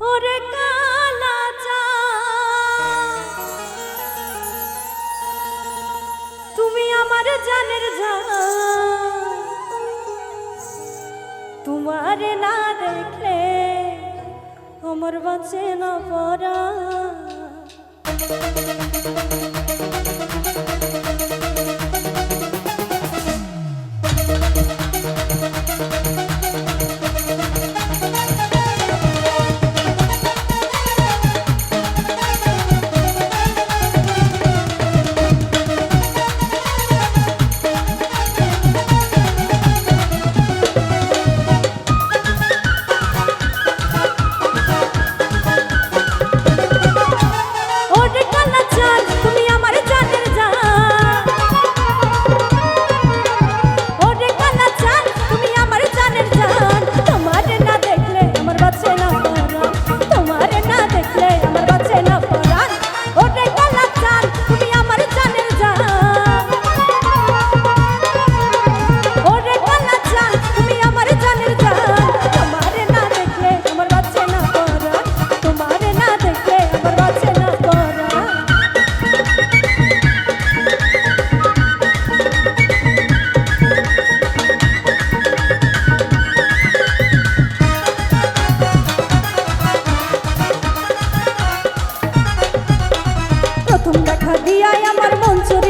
ওরে কালা তুমি আমার জানের যা না দেখলে আমার বাঁচে না পড়া।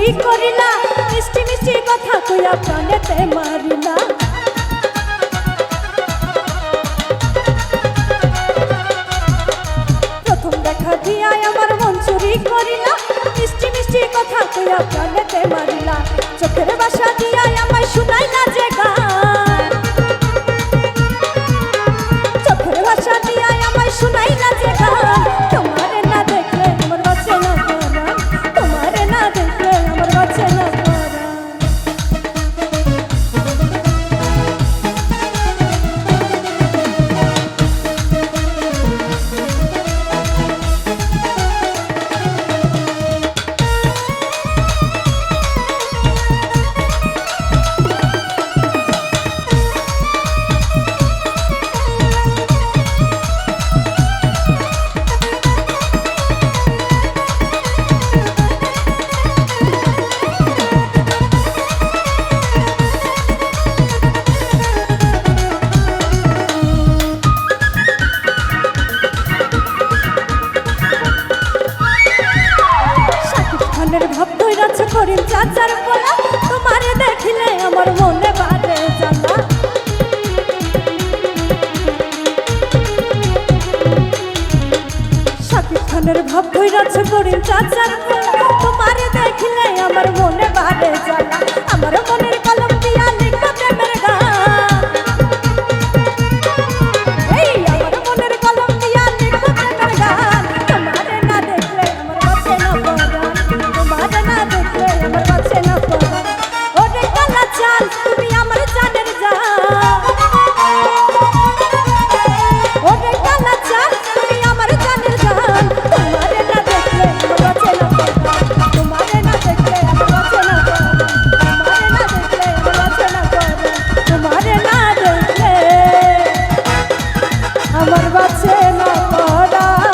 চুরি করিলা মিষ্টি মিষ্টি কথা কইয়া প্রাণেতে মারিলা প্রথম দেখা দিয়া আমার মন চুরি করিলা মিষ্টি মিষ্টি কথা কইয়া প্রাণেতে মারিলা চোখের বাসা মনের ভাব বৈরাচ্ছ করিম চাচার তোমারে দেখলে আমার মনে বাড়ে জ্বালা। আমার বাছে না পড়া